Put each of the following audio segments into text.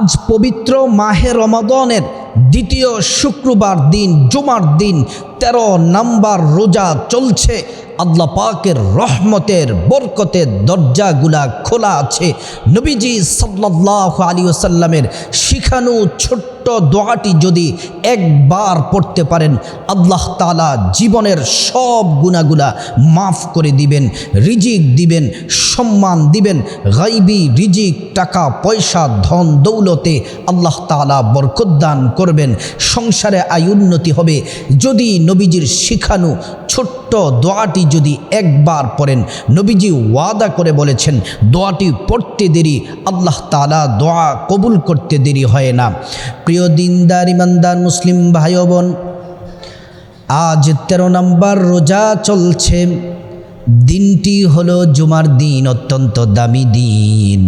আজ পবিত্র মাহে রমাদনের দ্বিতীয় শুক্রবার দিন জুমার দিন তেরো নাম্বার রোজা চলছে। আল্লাহ পাকের রহমতের বরকতের দরজাগুলা খোলা আছে। নবীজি সাল্লাহ আলী ওসাল্লামের শিখানো ছোট্ট দোয়াটি যদি একবার পড়তে পারেন, আল্লাহ তালা জীবনের সব গুণাগুলা মাফ করে দিবেন, রিজিক দিবেন, সম্মান দিবেন, গাইবি, রিজিক, টাকা, পয়সা, ধন, দৌলতে আল্লাহ তালা বরকত দান করবেন। সংসারে আয় উন্নতি হবে। যদি নবীজির শিখানো ছোট্ট দোয়াটি যদি একবার পড়েন, নবীজি ওয়াদা করে বলেছেন, দোয়াটি পড়তে দেরি, আল্লাহ তালা দোয়া কবুল করতে দেরি হয় না। প্রিয় দিনদার, ইমানদার, মুসলিম ভাই বোন আজ তেরো নম্বর রোজা চলছে। দিনটি হলো জুমার দিন, অত্যন্ত দামি দিন।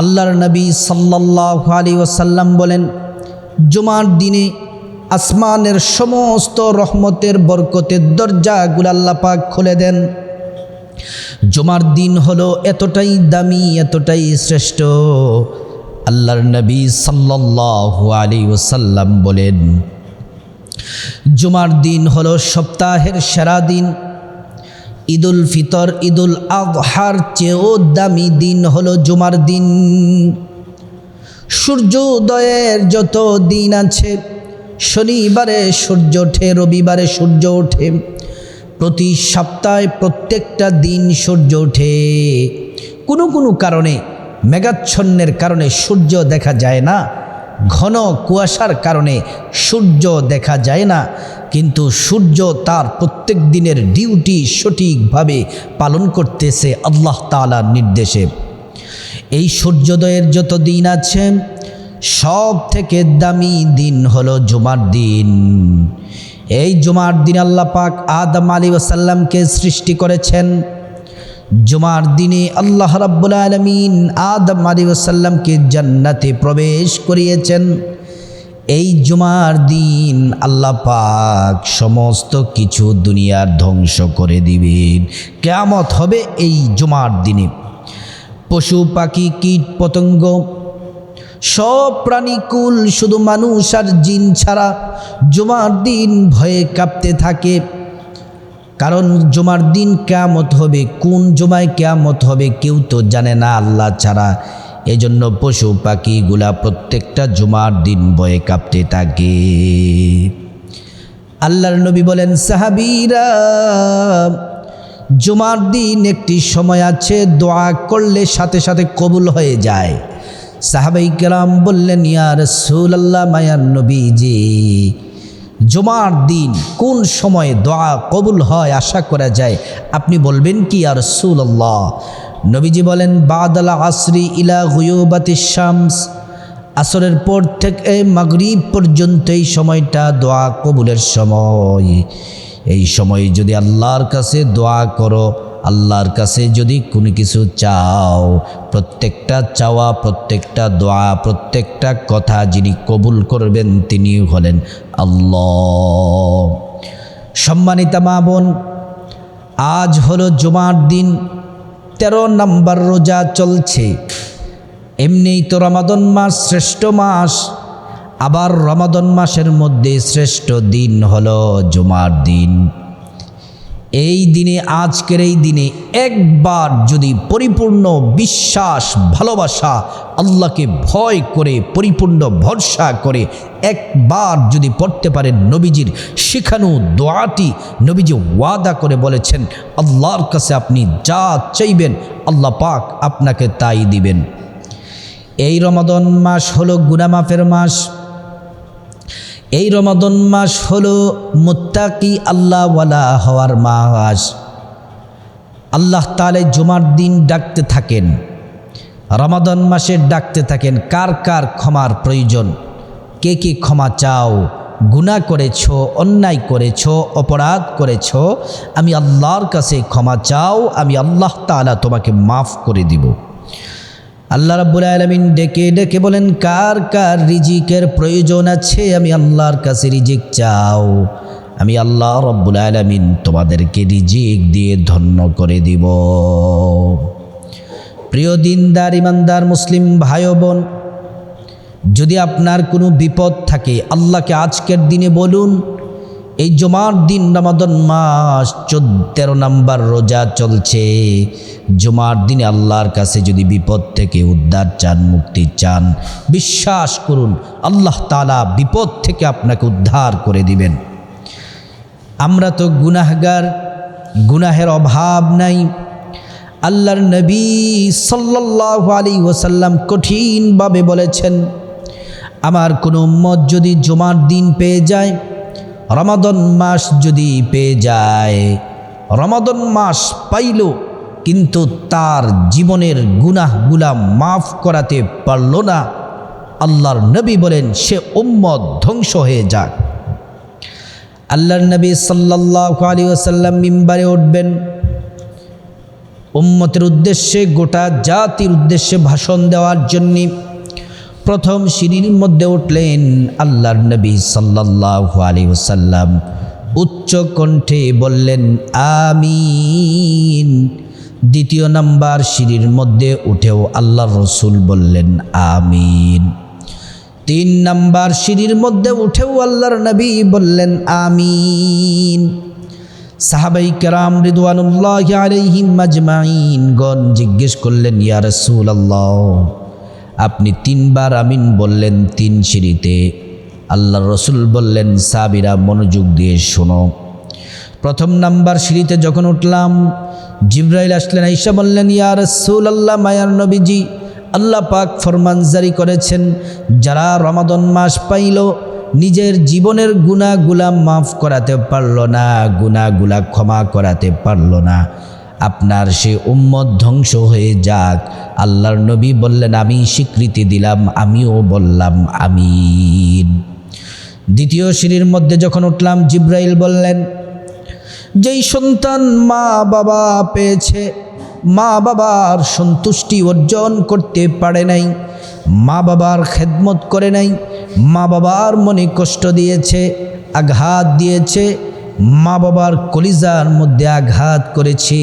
আল্লাহর নবী সাল্লাহ আলী ওসাল্লাম বলেন, জুমার দিনে আসমানের সমস্ত রহমতের বরকতের দরজাগুলো আল্লাহ পাক খুলে দেন। জুমার দিন হলো এতটাই দামি, এতটাই শ্রেষ্ঠ। আল্লাহর নবী সাল্লাহ আলী ওসাল্লাম বলেন, জুমার দিন হলো সপ্তাহের সেরা দিন। ঈদুল ফিতর, ঈদুল আবহার চেয়েও দামি দিন হলো জুমার দিন। সূর্যোদয়ের যত দিন আছে শনিবারে সূর্য ওঠে, রবিবারে সূর্য ওঠে। প্রতি সপ্তাহে প্রত্যেকটা দিন সূর্য ওঠে। কোনো কোনো কারণে, মেঘাচ্ছন্নের কারণে সূর্য দেখা যায় না, ঘন কুয়াশার কারণে সূর্য দেখা যায় না, কিন্তু সূর্য তার প্রত্যেক দিনের ডিউটি সঠিকভাবে পালন করতেছে আল্লাহ তালার নির্দেশে। এই সূর্যোদয়ের যত দিন আছে সব থেকে দামি দিন হলো জুমার দিন। এই জুমার দিন আল্লাহ পাক আদম আলী ওসাল্লামকে সৃষ্টি করেছেন। জুমার দিনে আল্লাহ রাব্বুল আলমিন আদম আলী ওসাল্লামকে জান্নাতে প্রবেশ করিয়েছেন। এই জুমার দিন আল্লাহ পাক সমস্ত কিছু দুনিয়ার ধ্বংস করে দিবেন। কেয়ামত হবে এই জুমার দিনে। পশু পাখি কীট পতঙ্গ সব প্রাণীকুল শুধু মানুষ আর জিন ছাড়া জুমার দিন ভয়ে কাঁপতে থাকে। কারণ জুমার দিন কেয়ামত হবে, কোন জুমায় কেয়ামত হবে কেউ তো জানে না আল্লাহ ছাড়া। এজন্য পশু পাখিগুলা প্রত্যেকটা জুমার দিন ভয়ে কাঁপতে থাকে। আল্লাহর নবী বলেন, সাহাবিরা, জুমার দিন একটি সময় আছে, দোয়া করলে সাথে সাথে কবুল হয়ে যায়। সাহাবাই কেরাম বললেন ইয়ার রসুল আল্লাহ মায়ার নবীজি, জুমার দিন কোন সময়ে দোয়া কবুল হয় আশা করা যায়? আপনি বলবেন কি আর রসুল্লাহ নবীজি বলেন, বাদল আসরি ইলা হুয়ুবাতি শামস, আসরের পর থেকে মাগরিব পর্যন্ত এই সময়টা দোয়া কবুলের সময়। এই সময় যদি আল্লাহর কাছে দোয়া করো আল্লাহর কাছে যদি কোনো কিছু চাও, প্রত্যেকটা চাওয়া, প্রত্যেকটা দোয়া, প্রত্যেকটা কথা যিনি কবুল করবেন তিনি হলেন আল্লাহ। সম্মানিতা মা বোন, আজ হলো জুমার দিন, তেরো নম্বর রোজা চলছে। এমনিই তো রমাদন মাস শ্রেষ্ঠ মাস, আবার রমাদন মাসের মধ্যে শ্রেষ্ঠ দিন হলো জুমার দিন। এই দিনে, আজকের এই দিনে একবার যদি পরিপূর্ণ বিশ্বাস, ভালোবাসা আল্লাহকে ভয় করে, পরিপূর্ণ ভরসা করে একবার যদি পড়তে পারেন নবীজির শিখানো দোয়াটি, নবীজি ওয়াদা করে বলেছেন, আল্লাহর কাছে আপনি যা চাইবেন, আল্লাহ পাক আপনাকে তাই দিবেন। এই রমাদন মাস হলো গুনামাফের মাস। এই রমাদন মাস হলো মুত্তাকি আল্লাহওয়ালা হওয়ার মাস। আল্লাহ তালে জুমার দিন ডাকতে থাকেন, রমাদন মাসে ডাকতে থাকেন, কার কার ক্ষমার প্রয়োজন? কে কে ক্ষমা চাও? গুণা করেছ, অন্যায় করেছ, অপরাধ করেছ, আমি আল্লাহর কাছে ক্ষমা চাও, আমি আল্লাহ তালা তোমাকে মাফ করে দিব। আল্লাহ রাব্বুল আলমিন ডেকে ডেকে বলেন, কার কার রিজিকের প্রয়োজন আছে? আমি আল্লাহর কাছে রিজিক চাও। আমি আল্লাহ রব্বুল আলমিন তোমাদেরকে রিজিক দিয়ে ধন্য করে দিব। প্রিয় দিনদার, ইমানদার, মুসলিম ভাই বোন যদি আপনার কোনো বিপদ থাকে, আল্লাহকে আজকের দিনে বলুন এই জমার দিন রমাদন মাস চোদ্দ তেরো নাম্বার রোজা চলছে। জমার দিনে আল্লাহর কাছে যদি বিপদ থেকে উদ্ধার চান, মুক্তি চান, বিশ্বাস করুন, আল্লাহ তালা বিপদ থেকে আপনাকে উদ্ধার করে দিবেন। আমরা তো গুনাহগার, গুনাহের অভাব নাই। আল্লাহর নবী সাল্লাল্লাহু আলী ওসাল্লাম কঠিনভাবে বলেছেন, আমার কোনো উম্মত যদি জমার দিন পেয়ে যায় রমাদন মাস যদি পেয়ে যায়, রমাদন মাস পাইল, কিন্তু তার জীবনের গুনাহগুলা মাফ করাতে পারল না। আল্লাহর নবী বলেন, সে উম্মত ধ্বংস হয়ে যাক। আল্লাহর নবী সাল্লাহ আলী আসাল্লাম মিম্বারে উঠবেন। উম্মতের উদ্দেশ্যে, গোটা জাতির উদ্দেশ্যে ভাষণ দেওয়ার জন্যে প্রথম সিঁড়ির মধ্যে উঠলেন আল্লাহর নবী সাল্লাহ আলী ওসাল্লাম উচ্চ কণ্ঠে বললেন, আমিন। দ্বিতীয় নাম্বার সিঁড়ির মধ্যে উঠেও আল্লাহর রসুল বললেন, আমিন। তিন নাম্বার সিঁড়ির মধ্যে উঠেও আল্লাহর নবী বললেন, আমিন। সাহাবাই কেরাম রিদওয়ানুল্লাহ আলাইহিম মাজমাইন গণ জিজ্ঞেস করলেন, ইয়া রসুল আল্লাহ তিনবার আমিন বললেন তিন সিঁড়িতে। আল্লাহ রসুল বললেন সাবিরা মনোযোগ দিয়ে শোনো। প্রথম নাম্বার সিঁড়িতে যখন উঠলাম, জিব্রাইল আসলেন, আইসা বললেন, ইয়া রসুল আল্লাহ মায়ার নবীজি, আল্লাহ পাক ফরমান জারি করেছেন, যারা রমাদন মাস পাইল, নিজের জীবনের গুণাগুলা মাফ করাতে পারল না গুণাগুলা ক্ষমা করাতে পারল না। আপনার সে উম্মত ধ্বংস হয়ে যাক। আল্লাহর নবী বললেন, আমি স্বীকৃতি দিলাম, আমিও বললাম, আমিন। দ্বিতীয় সিঁড়ির মধ্যে যখন উঠলাম, জিব্রাইল বললেন, যেই সন্তান মা বাবা পেয়েছে মা বাবার সন্তুষ্টি অর্জন করতে পারে নাই মা বাবার খেদমত করে নাই মা বাবার মনে কষ্ট দিয়েছে, আঘাত দিয়েছে মা বাবার কলিজার মধ্যে আঘাত করেছি।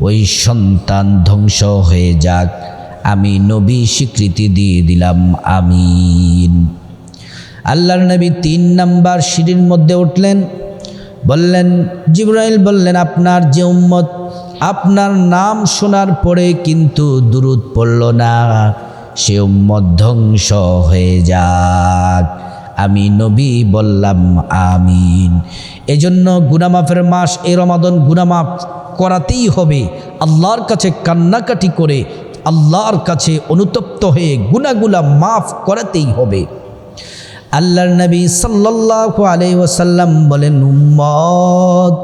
ওই সন্তান ধ্বংস হয়ে যাক। আমি নবী স্বীকৃতি দিয়ে দিলাম। আমিন। আল্লাহর নবী তিন নাম্বার সিঁড়ির মধ্যে উঠলেন। বললেন, জিব্রাইল বললেন, আপনার যে উম্মত, আপনার নাম শোনার পরে কিন্তু দূরত পড়ল না। সে উম্মত ধ্বংস হয়ে যাক। আমি নবী বললাম, আমিন। এজন্য গুনামাফের মাস এ রমাদন গুনামাফ করাতেই হবে। আল্লাহর কাছে কান্নাকাটি করে আল্লাহর কাছে অনুতপ্ত হয়ে গুনাগুলা মাফ করাতেই হবে। আল্লাহর নবী সাল্লাল্লাহু আলাইহি ওয়াসাল্লাম বলেন, উম্মত,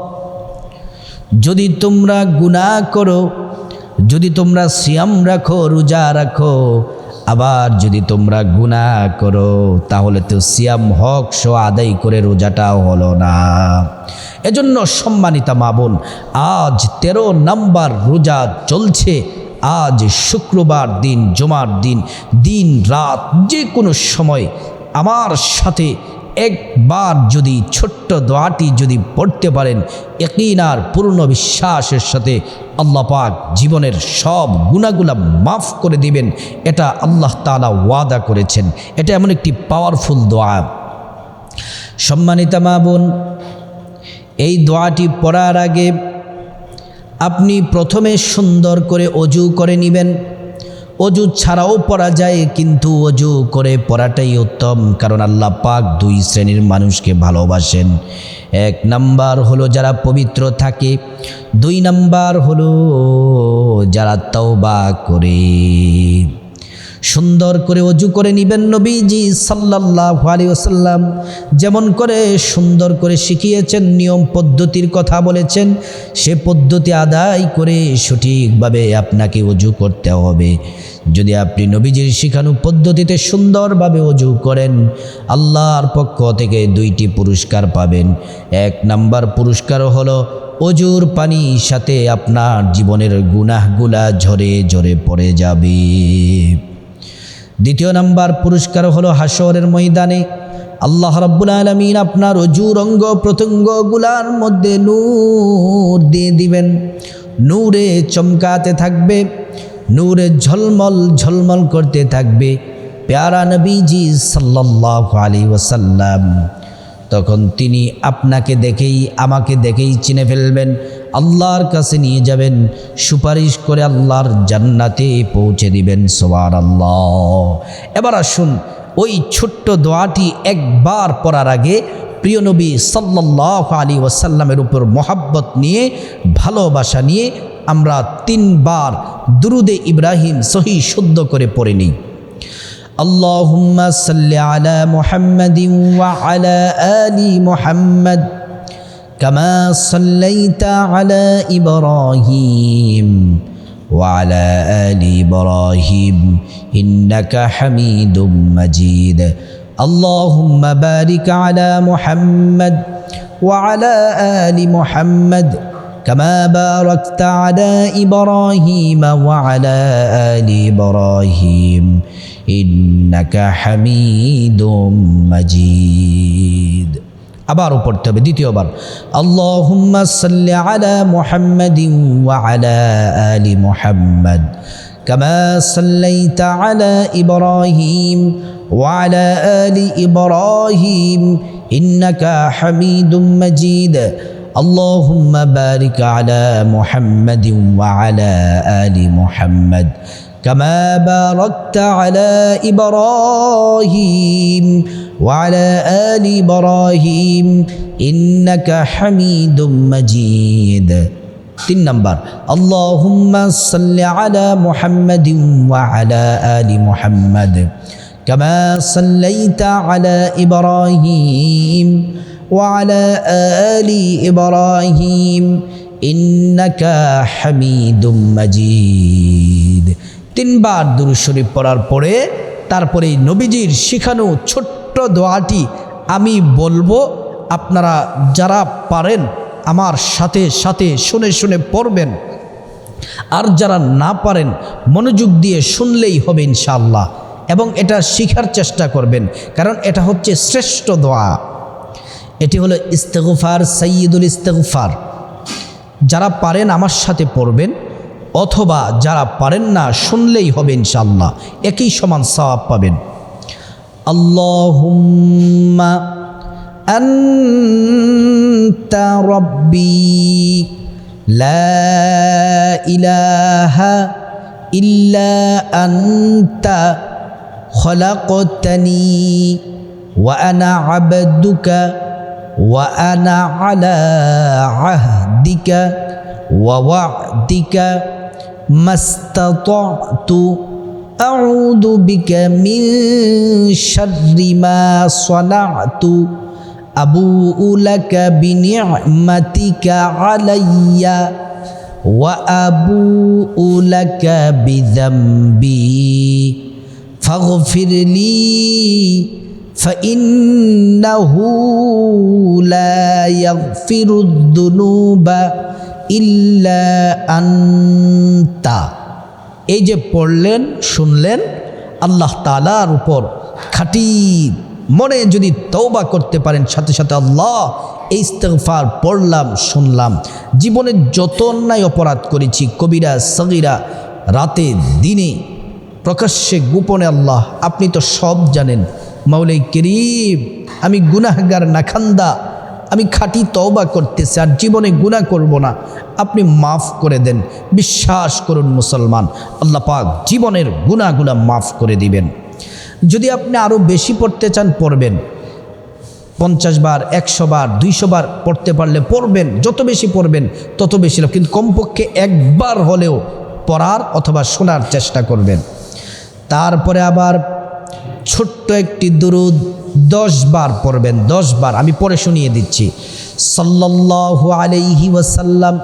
যদি তোমরা গুনাহ করো, যদি তোমরা সিয়াম রাখো, রোজা রাখো আবার যদি তোমরা গুনাহ করো, তাহলে তো সিয়াম হক সো আদায় করে রোজাটাও হলো না। এজন্য সম্মানিতা মা বোন, আজ তেরো নাম্বার রোজা চলছে। আজ শুক্রবার দিন, জমার দিন দিন রাত যে কোনো সময় আমার সাথে একবার যদি ছোট্ট দোয়াটি যদি পড়তে পারেন একইনার পূর্ণ বিশ্বাসের সাথে আল্লাহ পাক জীবনের সব গুণাগুলা মাফ করে দিবেন। এটা আল্লাহ তালা ওয়াদা করেছেন। এটা এমন একটি পাওয়ারফুল দোয়া। সম্মানিতা মা বোন, এই দোয়াটি পড়ার আগে আপনি প্রথমে সুন্দর করে অজু করে নেবেন। অজু ছাড়াও পড়া যায়, কিন্তু অজু করে পড়াটাই উত্তম, কারণ আল্লাহ পাক দুই শ্রেণির মানুষকে ভালোবাসেন। এক নাম্বার হলো যারা পবিত্র থাকে, দুই নাম্বার হলো যারা তওবা করে। সুন্দর করে অজু করে নিবেন নবীজি সাল্লাহ আলী ওসাল্লাম যেমন করে সুন্দর করে শিখিয়েছেন, নিয়ম পদ্ধতির কথা বলেছেন, সে পদ্ধতি আদায় করে সঠিকভাবে আপনাকে অজু করতে হবে। যদি আপনি নবীজির শিখানো পদ্ধতিতে সুন্দরভাবে অজু করেন, আল্লাহর পক্ষ থেকে দুইটি পুরস্কার পাবেন। এক নাম্বার পুরস্কার হলো অজুর পানির সাথে আপনার জীবনের গুনাহগুলা ঝরে ঝরে পড়ে যাবে। দ্বিতীয় নাম্বার পুরস্কার হলো হাসরের ময়দানে। আল্লাহ রাব্বুল আলমিন আপনার অজুর অঙ্গ প্রত্যঙ্গগুলার মধ্যে নূর দিয়ে দিবেন। নূরে চমকাতে থাকবে। নূরে ঝলমল ঝলমল করতে থাকবে প্যারা নবীজি সাল্লাহ আলী ওসাল্লাম তখন তিনি আপনাকে দেখেই, আমাকে দেখেই চিনে ফেলবেন, আল্লাহর কাছে নিয়ে যাবেন, সুপারিশ করে আল্লাহর জান্নাতে পৌঁছে দিবেন সোয়ার আল্লাহ এবার আসুন, ওই ছোট্ট দোয়াটি একবার পড়ার আগে প্রিয় নবী সাল্লাহ আলী ওয়াসাল্লামের উপর মোহাব্বত নিয়ে, ভালোবাসা নিয়ে আমরা তিনবার দুরুদে ইব্রাহিম সহি শুদ্ধ করে পড়ে নিই اللهم صل على محمد وعلى آل محمد كما صليت على إبراهيم وعلى آل إبراهيم إنك حميد مجيد اللهم بارك على محمد وعلى آل محمد كما باركت على إبراهيم وعلى آل إبراهيم إنك حميد مجيد আবারও পড়তে হবে দ্বিতীয়বার আল্লাহুম্মা সাল্লি আলা মুহাম্মাদিন ওয়া আলা আলি মুহাম্মাদ কামা সাল্লাইতা আলা ইব্রাহিম ওয়া আলা আলি ইব্রাহিম ইন্নাকা হামিদুম মাজিদ اللهم بارك على محمد وعلى آل محمد كما باركت على إبراهيم وعلى آل إبراهيم إنك حميد مجيد. تن نمبر. اللهم صل على محمد وعلى آل محمد كما صليت على إبراهيم وعلى آل إبراهيم إنك حميد مجيد তিনবার দুরূদ শরীফ পড়ার পরে তারপরে এই নবীজির শিখানো ছোট্ট দোয়াটি আমি বলবো আপনারা যারা পারেন আমার সাথে সাথে শুনে শুনে পড়বেন আর যারা না পারেন মনোযোগ দিয়ে শুনলেই হবে ইনশাআল্লাহ এবং এটা শিখার চেষ্টা করবেন কারণ এটা হচ্ছে শ্রেষ্ঠ দোয়া এটি হলো ইস্তেগফার সৈয়দুল ইস্তেগফার। যারা পারেন আমার সাথে পড়বেন, অথবা যারা পারেন না, শুনলেই হবে ইনশাল্লাহ একই সমান সওয়াব পাবেন। আল্লাহুম্মা আন্তা রব্বি লা ইলাহা ইল্লা আন্তা খলাকতানি ওয়া আনা আবদুকা وأنا على عهدك ووعدك ما استطعت. أعوذ بك من شر ما صنعت. أبوء لك بنعمتك علي. وأبوء لك بذنبي. فاغفر لي فإنه لا يغفر الذنوب إلا أنت এই যে পড়লেন শুনলেন আল্লাহ তালার উপর খাঁটি মনে যদি তৌবা করতে পারেন সাথে সাথে আল্লাহ এই ইস্তেগফার পড়লাম শুনলাম জীবনের যত অন্যায় অপরাধ করেছি কবিরা সগিরা রাতে দিনে প্রকাশ্যে গোপনে আল্লাহ আপনি তো সব জানেন মাওলাই করিম, আমি গুনাহগার নাখান্দা আমি খাঁটি তওবা করতেছি, আর জীবনে গুনাহ করব না। আপনি মাফ করে দেন, বিশ্বাস করুন মুসলমান, আল্লাহ পাক জীবনের গুনাহগুলা মাফ করে দিবেন। যদি আপনি আরও বেশি পড়তে চান, পড়বেন। পঞ্চাশ বার, একশো বার, দুইশো বার পড়তে পারলে পড়বেন, যত বেশি পড়বেন, তত বেশি লাভ। কিন্তু কমপক্ষে একবার হলেও পড়ার অথবা শোনার চেষ্টা করবেন। তারপরে আবার ছোট্ট একটি দুরুদ দশ বার পড়বেন, দশ বার। আমি পরে শুনিয়ে দিচ্ছি। সাল্লাল্লাহু আলাইহি ওয়াসাল্লাম,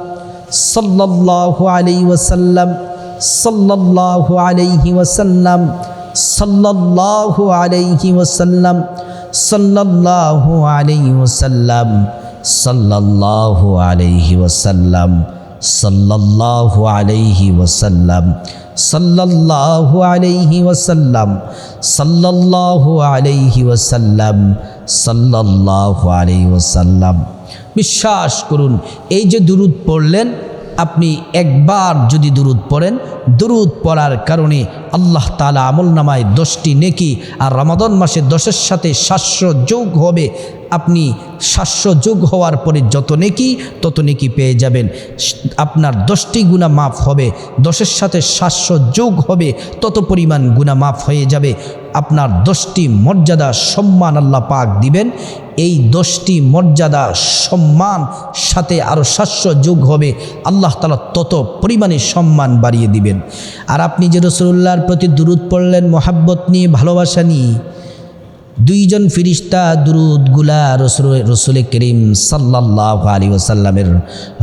সাল্লাল্লাহু আলাইহি ওয়াসাল্লাম, সাল্লাল্লাহু আলাইহি ওয়াসাল্লাম, সাল্লাল্লাহু আলাইহি ওয়াসাল্লাম, সাল্লাল্লাহু আলাইহি ওয়াসাল্লাম, সাল্লাল্লাহু আলাইহি ওয়াসাল্লাম, সাল্লাল্লাহু আলাইহি ওয়াসাল্লাম সাল্লাল্লাহু আলাইহি ওয়াসাল্লাম, সাল্লাল্লাহু আলাইহি ওয়াসাল্লাম, সাল্লাল্লাহু আলাইহি ওয়াসাল্লাম। বিশ্বাস করুন, এই যে দুরুদ পড়লেন, আপনি একবার যদি দুরুদ পড়েন, দুরুদ পড়ার কারণে আল্লাহ তালা আমল নামায় দশটি নেকি আর রমাদন মাসে দশের সাথে সাতশো যোগ হবে। আপনি সাতশো যোগ হওয়ার পরে যত নেকি, তত নেকি পেয়ে যাবেন। আপনার দশটি গুণা মাফ হবে, দশের সাথে সাতশো যোগ হবে, তত পরিমাণ গুণা মাফ হয়ে যাবে। আপনার দশটি মর্যাদা সম্মান আল্লাহ পাক দিবেন। এই দশটি মর্যাদা সম্মান সাথে আরও সাতশো যোগ হবে, আল্লাহ তালা তত পরিমাণে সম্মান বাড়িয়ে দিবেন। আর আপনি যে রসুল্লাহর প্রতি দূরত পড়লেন, মোহাব্বত নিয়ে, ভালোবাসা নিয়ে দুইজন ফিরিস্তা দুরুদগুলা রসুল রসুল করিম সাল্লাহ আলী ওসাল্লামের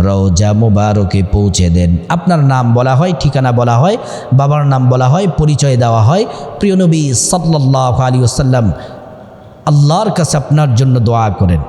রওজা মোবারকে পৌঁছে দেন। আপনার নাম বলা হয়, ঠিকানা বলা হয়, বাবার নাম বলা হয়, পরিচয় দেওয়া হয়। প্রিয়নবী সাল্লাহ আলী ওসাল্লাম আল্লাহর কাছে আপনার জন্য দোয়া করেন।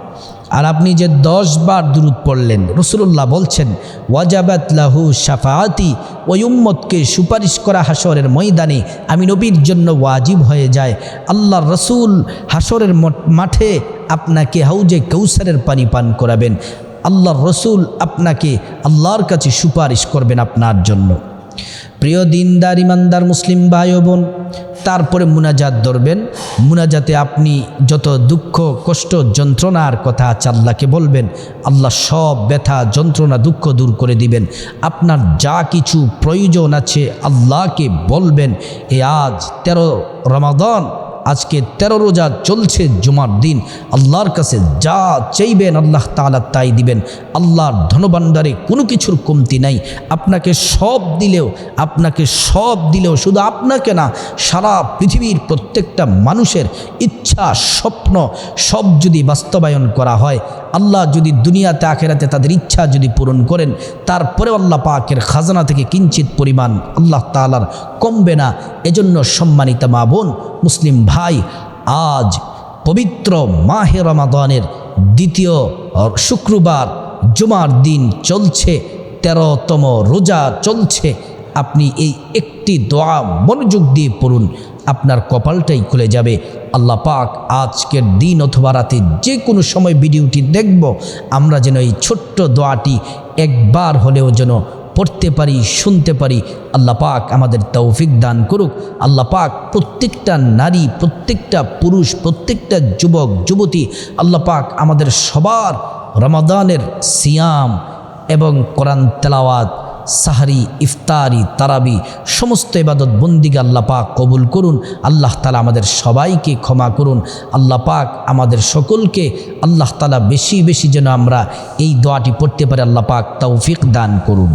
আর আপনি যে দশ বার দূরত পড়লেন রসুল্লাহ বলছেন, ওয়াজাবাত লাহু সাফায়াতি ওই উম্মতকে সুপারিশ করা হাসরের ময়দানে আমি নবীর জন্য ওয়াজিব হয়ে যায়। আল্লাহর রসুল হাসরের মাঠে আপনাকে হাউজে কৌসারের পানি পান করাবেন। আল্লাহর রসুল আপনাকে আল্লাহর কাছে সুপারিশ করবেন আপনার জন্য। প্রিয় দিনদার, ইমানদার, মুসলিম ভাই বোন তারপরে মুনাজাত ধরবেন। মুনাজাতে আপনি যত দুঃখ, কষ্ট, যন্ত্রণার কথা আছে আল্লাহকে বলবেন, আল্লাহ সব ব্যথা, যন্ত্রণা, দুঃখ দূর করে দিবেন। আপনার যা কিছু প্রয়োজন আছে আল্লাহকে বলবেন, এ আজ তেরো রমাদন আজকে তেরো রোজা চলছে জুমার দিন। আল্লাহর কাছে যা চাইবেন আল্লাহ তালা তাই দিবেন। আল্লাহর ধনভাণ্ডারে কোনো কিছুর কমতি নাই। আপনাকে সব দিলেও, আপনাকে সব দিলেও শুধু আপনাকে না, সারা পৃথিবীর প্রত্যেকটা মানুষের ইচ্ছা, স্বপ্ন সব যদি বাস্তবায়ন করা হয় আল্লাহ যদি দুনিয়াতে, আখেরাতে তাদের ইচ্ছা যদি পূরণ করেন তারপরে আল্লাহ পাকের খাজানা থেকে কিঞ্চিত পরিমাণ আল্লাহ তালার কমবে না। এজন্য সম্মানিত মা বোন, মুসলিম ভাই, আজ পবিত্র মাহে রমাদানের দ্বিতীয় শুক্রবার জুমার দিন চলছে, তেরোতম রোজা চলছে। আপনি এই একটি দোয়া মনোযোগ দিয়ে পড়ুন। আপনার কপালটাই খুলে যাবে। আল্লাহ পাক আজকের দিন অথবা রাতে যে কোনো সময় ভিডিওটি দেখব, আমরা যেন এই ছোট্ট দোয়াটি একবার হলেও যেন পড়তে পারি, শুনতে পারি। আল্লাহ পাক আমাদের তৌফিক দান করুক। আল্লাহ পাক প্রত্যেকটা নারী, প্রত্যেকটা পুরুষ, প্রত্যেকটা যুবক, যুবতী, আল্লাহ পাক আমাদের সবার রমাদানের সিয়াম এবং কোরআন তেলাওয়াত সাহারি, ইফতারি, তারাবি, সমস্ত এবাদত বন্দিকে আল্লাহ পাক কবুল করুন। আল্লাহ তালা আমাদের সবাইকে ক্ষমা করুন। আল্লাহ পাক আমাদের সকলকে আল্লাহ তালা বেশি বেশি যেন আমরা এই দোয়াটি পড়তে পারে, আল্লাহ পাক তৌফিক দান করুন।